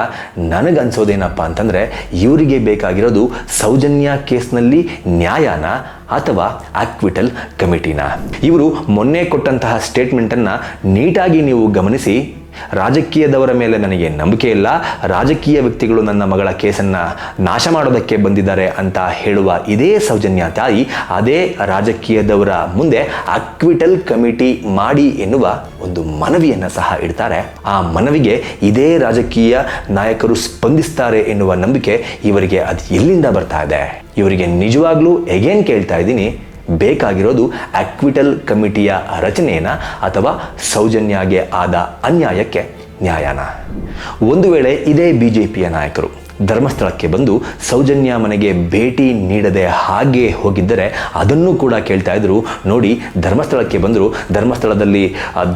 ನನಗನ್ಸೋದೇನಪ್ಪ ಅಂತಂದರೆ, ಇವರಿಗೆ ಬೇಕಾಗಿರೋದು ಸೌಜನ್ಯ ಕೇಸ್ನಲ್ಲಿ ನ್ಯಾಯನ ಅಥವಾ ಆಕ್ವಿಟಲ್ ಕಮಿಟಿನ. ಇವರು ಮೊನ್ನೆ ಕೊಟ್ಟಂತಹ ಸ್ಟೇಟ್ಮೆಂಟನ್ನು ನೀಟಾಗಿ ನೀವು ಗಮನಿಸಿ. ರಾಜಕೀಯದವರ ಮೇಲೆ ನನಗೆ ನಂಬಿಕೆ ಇಲ್ಲ. ರಾಜಕೀಯ ವ್ಯಕ್ತಿಗಳು ನನ್ನ ಮಗಳ ಕೇಸನ್ನು ನಾಶ ಮಾಡೋದಕ್ಕೆ ಬಂದಿದ್ದಾರೆ ಅಂತ ಹೇಳುವ ಇದೇ ಸೌಜನ್ಯ ತಾಯಿ, ಅದೇ ರಾಜಕೀಯದವರ ಮುಂದೆ ಅಕ್ವಿಟಲ್ ಕಮಿಟಿ ಮಾಡಿ ಎನ್ನುವ ಒಂದು ಮನವಿಯನ್ನು ಸಹ ಇಡ್ತಾರೆ. ಆ ಮನವಿಗೆ ಇದೇ ರಾಜಕೀಯ ನಾಯಕರು ಸ್ಪಂದಿಸ್ತಾರೆ ಎನ್ನುವ ನಂಬಿಕೆ ಇವರಿಗೆ ಅದು ಎಲ್ಲಿಂದ ಬರ್ತಾ ಇದೆ? ಇವರಿಗೆ ನಿಜವಾಗ್ಲೂ ಎಗೇನ್ ಕೇಳ್ತಾ ಇದ್ದೀನಿ? ಬೇಕಾಗಿರೋದು ಆಕ್ವಿಟಲ್ ಕಮಿಟಿಯ ರಚನೆಯನ್ನ ಅಥವಾ ಸೌಜನ್ಯಗೆ ಆದ ಅನ್ಯಾಯಕ್ಕೆ ನ್ಯಾಯನ. ಒಂದು ವೇಳೆ ಇದೇ ಬಿ ಜೆ ಪಿಯ ನಾಯಕರು ಧರ್ಮಸ್ಥಳಕ್ಕೆ ಬಂದು ಸೌಜನ್ಯ ಮನೆಗೆ ಭೇಟಿ ನೀಡದೆ ಹಾಗೆ ಹೋಗಿದ್ದರೆ ಅದನ್ನು ಕೂಡ ಕೇಳ್ತಾ ಇದ್ರು. ನೋಡಿ, ಧರ್ಮಸ್ಥಳಕ್ಕೆ ಬಂದರು. ಧರ್ಮಸ್ಥಳದಲ್ಲಿ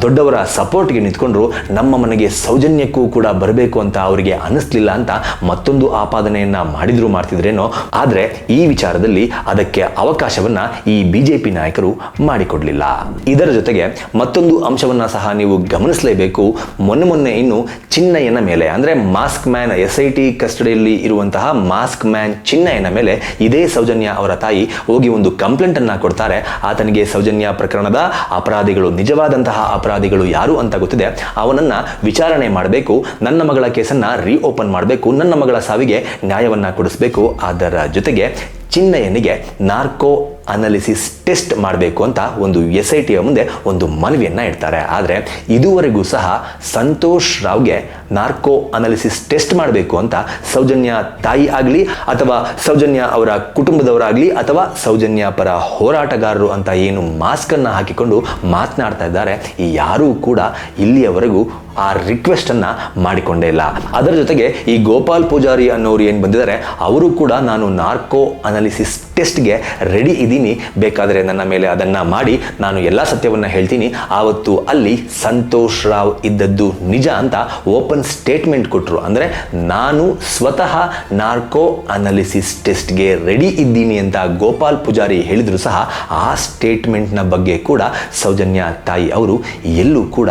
ದೊಡ್ಡವರ ಸಪೋರ್ಟ್ಗೆ ನಿಂತ್ಕೊಂಡ್ರು. ನಮ್ಮ ಮನೆಗೆ ಸೌಜನ್ಯಕ್ಕೂ ಕೂಡ ಬರಬೇಕು ಅಂತ ಅವರಿಗೆ ಅನ್ನಿಸ್ಲಿಲ್ಲ ಅಂತ ಮತ್ತೊಂದು ಆಪಾದನೆಯನ್ನು ಮಾಡಿದ್ರು ಮಾಡ್ತಿದ್ರೇನೋ. ಆದರೆ ಈ ವಿಚಾರದಲ್ಲಿ ಅದಕ್ಕೆ ಅವಕಾಶವನ್ನ ಈ ಬಿಜೆಪಿ ನಾಯಕರು ಮಾಡಿಕೊಡಲಿಲ್ಲ. ಇದರ ಜೊತೆಗೆ ಮತ್ತೊಂದು ಅಂಶವನ್ನ ಸಹ ನೀವು ಗಮನಿಸಲೇಬೇಕು. ಮೊನ್ನೆ ಮೊನ್ನೆ ಇನ್ನು ಚಿನ್ನಯ್ಯನ ಮೇಲೆ, ಅಂದ್ರೆ mask man S I T ಕಸ್ಟಡಿಯಲ್ಲಿ ಇರುವಂತಹ ಮಾಸ್ಕ್ ಮ್ಯಾನ್ ಚಿನ್ನಯ್ಯನ ಮೇಲೆ ಇದೇ ಸೌಜನ್ಯ ಅವರ ತಾಯಿ ಹೋಗಿ ಒಂದು ಕಂಪ್ಲೇಂಟ್ ಅನ್ನ ಕೊಡ್ತಾರೆ. ಆತನಿಗೆ ಸೌಜನ್ಯ ಪ್ರಕರಣದ ಅಪರಾಧಿಗಳು, ನಿಜವಾದಂತಹ ಅಪರಾಧಿಗಳು ಯಾರು ಅಂತ ಗೊತ್ತಿದೆ. ಅವನನ್ನ ವಿಚಾರಣೆ ಮಾಡಬೇಕು, ನನ್ನ ಮಗಳ ಕೇಸನ್ನ ರೀಓಪನ್ ಮಾಡಬೇಕು, ನನ್ನ ಮಗಳ ಸಾವಿಗೆ ನ್ಯಾಯವನ್ನ ಕೊಡಿಸಬೇಕು. ಅದರ ಜೊತೆಗೆ ಚಿನ್ನಯ್ಯನಿಗೆ ನಾರ್ಕೋ ಅನಾಲಿಸಿಸ್ ಟೆಸ್ಟ್ ಮಾಡಬೇಕು ಅಂತ ಒಂದು ಎಸ್ ಐ ಟಿಯ ಮುಂದೆ ಒಂದು ಮನವಿಯನ್ನು ಇಡ್ತಾರೆ. ಆದರೆ ಇದುವರೆಗೂ ಸಹ ಸಂತೋಷ್ ರಾವ್ಗೆ ನಾರ್ಕೋ ಅನಾಲಿಸಿಸ್ ಟೆಸ್ಟ್ ಮಾಡಬೇಕು ಅಂತ ಸೌಜನ್ಯ ತಾಯಿ ಆಗಲಿ ಅಥವಾ ಸೌಜನ್ಯ ಅವರ ಕುಟುಂಬದವರಾಗಲಿ ಅಥವಾ ಸೌಜನ್ಯ ಪರ ಹೋರಾಟಗಾರರು ಅಂತ ಏನು ಮಾಸ್ಕನ್ನು ಹಾಕಿಕೊಂಡು ಮಾತನಾಡ್ತಾ ಇದ್ದಾರೆ. ಯಾರೂ ಕೂಡ ಇಲ್ಲಿಯವರೆಗೂ ಆ ರಿಕ್ವೆಸ್ಟ್ ಅನ್ನ ಮಾಡಿಕೊಂಡೇ ಇಲ್ಲ. ಅದರ ಜೊತೆಗೆ ಈ ಗೋಪಾಲ್ ಪೂಜಾರಿ ಅನ್ನೋರು ಏನು ಬಂದಿದ್ದಾರೆ, ಅವರು ಕೂಡ ನಾನು ನಾರ್ಕೋ ಅನಾಲಿಸಿಸ್ ಟೆಸ್ಟ್ಗೆ ರೆಡಿ ಇದ್ದೀನಿ. ಬೇಕಾದರೆ ನನ್ನ ಮೇಲೆ ಅದನ್ನು ಮಾಡಿ ನಾನು ಎಲ್ಲ ಸತ್ಯವನ್ನು ಹೇಳ್ತೀನಿ. ಆವತ್ತು ಅಲ್ಲಿ ಸಂತೋಷ್ ರಾವ್ ಇದ್ದದ್ದು ನಿಜ ಅಂತ ಓಪನ್ ಸ್ಟೇಟ್ಮೆಂಟ್ ಕೊಟ್ಟರು ಅಂದರೆ ನಾನು ಸ್ವತಃ ನಾರ್ಕೋ ಅನಾಲಿಸಿಸ್ ಟೆಸ್ಟ್ಗೆ ರೆಡಿ ಇದ್ದೀನಿ ಅಂತ ಗೋಪಾಲ್ ಪೂಜಾರಿ ಹೇಳಿದರೂ ಸಹ, ಆ ಸ್ಟೇಟ್ಮೆಂಟ್ನ ಬಗ್ಗೆ ಕೂಡ ಸೌಜನ್ಯ ತಾಯಿ ಅವರು ಎಲ್ಲೂ ಕೂಡ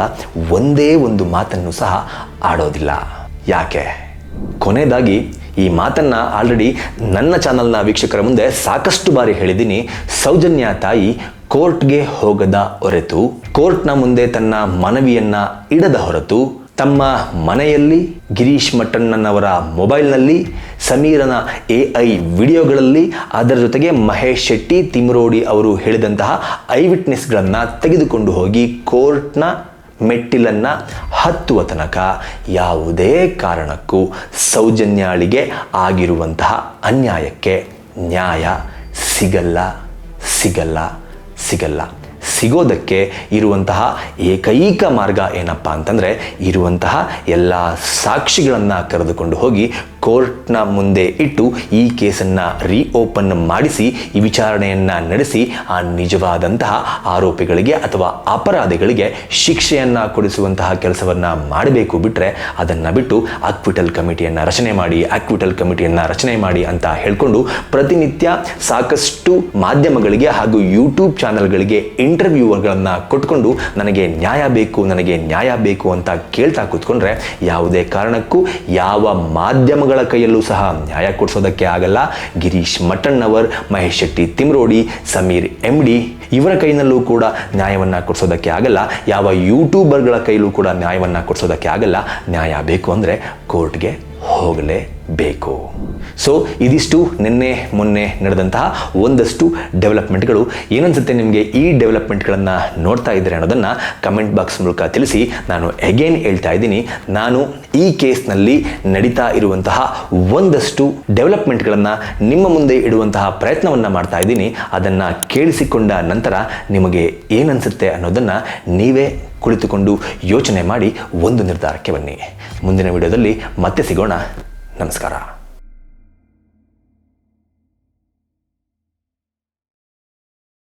ಒಂದೇ ಒಂದು ಮಾತನ್ನು ಸಹ ಆಡೋದಿಲ್ಲ. ಯಾಕೆ? ಕೊನೆಯದಾಗಿ ಈ ಮಾತನ್ನು ಆಲ್ರೆಡಿ ನನ್ನ ಚಾನೆಲ್ನ ವೀಕ್ಷಕರ ಮುಂದೆ ಸಾಕಷ್ಟು ಬಾರಿ ಹೇಳಿದ್ದೀನಿ. ಸೌಜನ್ಯ ತಾಯಿ ಕೋರ್ಟ್ಗೆ ಹೋಗದ ಹೊರತು, ಕೋರ್ಟ್ನ ಮುಂದೆ ತನ್ನ ಮನವಿಯನ್ನ ಇಡದ ಹೊರತು, ತಮ್ಮ ಮನೆಯಲ್ಲಿ ಗಿರೀಶ್ ಮಟ್ಟಣ್ಣನವರ ಮೊಬೈಲ್ನಲ್ಲಿ, ಸಮೀರನ ಎ ಐ ವಿಡಿಯೋಗಳಲ್ಲಿ, ಅದರ ಜೊತೆಗೆ ಮಹೇಶ್ ಶೆಟ್ಟಿ, ತಿಮ್ರೋಡಿ ಅವರು ಹೇಳಿದಂತಹ ಐ ವಿಟ್ನೆಸ್ಗಳನ್ನು ತೆಗೆದುಕೊಂಡು ಹೋಗಿ ಕೋರ್ಟ್ನ ಮೆಟ್ಟಿಲನ್ನು ಹತ್ತುವ ತನಕ ಯಾವುದೇ ಕಾರಣಕ್ಕೂ ಸೌಜನ್ಯಾಳಿಗೆ ಆಗಿರುವಂತಹ ಅನ್ಯಾಯಕ್ಕೆ ನ್ಯಾಯ ಸಿಗಲ್ಲ ಸಿಗಲ್ಲ ಸಿಗಲ್ಲ. ಸಿಗೋದಕ್ಕೆ ಇರುವಂತಹ ಏಕೈಕ ಮಾರ್ಗ ಏನಪ್ಪ ಅಂತಂದರೆ ಇರುವಂತಹ ಎಲ್ಲ ಸಾಕ್ಷಿಗಳನ್ನು ಕರೆದುಕೊಂಡು ಹೋಗಿ ಕೋರ್ಟ್ನ ಮುಂದೆ ಇಟ್ಟು ಈ ಕೇಸನ್ನು ರೀಓಪನ್ ಮಾಡಿಸಿ, ಈ ವಿಚಾರಣೆಯನ್ನು ನಡೆಸಿ, ಆ ನಿಜವಾದಂತಹ ಆರೋಪಿಗಳಿಗೆ ಅಥವಾ ಅಪರಾಧಿಗಳಿಗೆ ಶಿಕ್ಷೆಯನ್ನು ಕೊಡಿಸುವಂತಹ ಕೆಲಸವನ್ನು ಮಾಡಬೇಕು ಬಿಟ್ಟರೆ ಅದನ್ನು ಬಿಟ್ಟು ಅಕ್ವಿಟಲ್ ಕಮಿಟಿಯನ್ನು ರಚನೆ ಮಾಡಿ, ಅಕ್ವಿಟಲ್ ಕಮಿಟಿಯನ್ನು ರಚನೆ ಮಾಡಿ ಅಂತ ಹೇಳಿಕೊಂಡು ಪ್ರತಿನಿತ್ಯ ಸಾಕಷ್ಟು ಮಾಧ್ಯಮಗಳಿಗೆ ಹಾಗೂ ಯೂಟ್ಯೂಬ್ ಚಾನಲ್ಗಳಿಗೆ ಇಂಟರ್ವ್ಯೂಗಳನ್ನು ಕೊಟ್ಕೊಂಡು ನನಗೆ ನ್ಯಾಯ ಬೇಕು, ನನಗೆ ನ್ಯಾಯ ಬೇಕು ಅಂತ ಕೇಳ್ತಾ ಕೂತ್ಕೊಂಡ್ರೆ ಯಾವುದೇ ಕಾರಣಕ್ಕೂ ಯಾವ ಮಾಧ್ಯಮಗಳ ಕೈಯಲ್ಲೂ ಸಹ ನ್ಯಾಯ ಕೊಡಿಸೋದಕ್ಕೆ ಆಗಲ್ಲ. ಗಿರೀಶ್ ಮಟ್ಟಣ್ಣವರ್, ಮಹೇಶ್ ಶೆಟ್ಟಿ, ತಿಮ್ರೋಡಿ, ಸಮೀರ್ ಎಂ ಡಿ ಇವರ ಕೈನಲ್ಲೂ ಕೂಡ ನ್ಯಾಯವನ್ನು ಕೊಡಿಸೋದಕ್ಕೆ ಆಗಲ್ಲ. ಯಾವ ಯೂಟ್ಯೂಬರ್ಗಳ ಕೈಲೂ ಕೂಡ ನ್ಯಾಯವನ್ನು ಕೊಡಿಸೋದಕ್ಕೆ ಆಗಲ್ಲ. ನ್ಯಾಯ ಬೇಕು ಅಂದರೆ ಕೋರ್ಟ್ಗೆ ಹೋಗಲೇಬೇಕು. ಸೊ ಇದಿಷ್ಟು ನಿನ್ನೆ ಮೊನ್ನೆ ನಡೆದಂತಹ ಒಂದಷ್ಟು ಡೆವಲಪ್ಮೆಂಟ್ಗಳು ಏನನ್ಸುತ್ತೆ ನಿಮಗೆ ಈ ಡೆವಲಪ್ಮೆಂಟ್ಗಳನ್ನು ನೋಡ್ತಾ ಇದ್ದರೆ ಅನ್ನೋದನ್ನು ಕಮೆಂಟ್ ಬಾಕ್ಸ್ ಮೂಲಕ ತಿಳಿಸಿ ನಾನು ಅಗೇನ್ ಹೇಳ್ತಾ ಇದ್ದೀನಿ. ನಾನು ಈ ಕೇಸ್ನಲ್ಲಿ ನಡೀತಾ ಇರುವಂತಹ ಒಂದಷ್ಟು ಡೆವಲಪ್ಮೆಂಟ್ಗಳನ್ನು ನಿಮ್ಮ ಮುಂದೆ ಇಡುವಂತಹ ಪ್ರಯತ್ನವನ್ನು ಮಾಡ್ತಾ ಇದ್ದೀನಿ. ಅದನ್ನು ಕೇಳಿಸಿಕೊಂಡ ನಂತರ ನಿಮಗೆ ಏನನ್ಸುತ್ತೆ ಅನ್ನೋದನ್ನು ನೀವೇ ಕುಳಿತುಕೊಂಡು ಯೋಚನೆ ಮಾಡಿ ಒಂದು ನಿರ್ಧಾರಕ್ಕೆ ಬನ್ನಿ. ಮುಂದಿನ ವಿಡಿಯೋದಲ್ಲಿ ಮತ್ತೆ ಸಿಗೋಣ. ನಮಸ್ಕಾರ.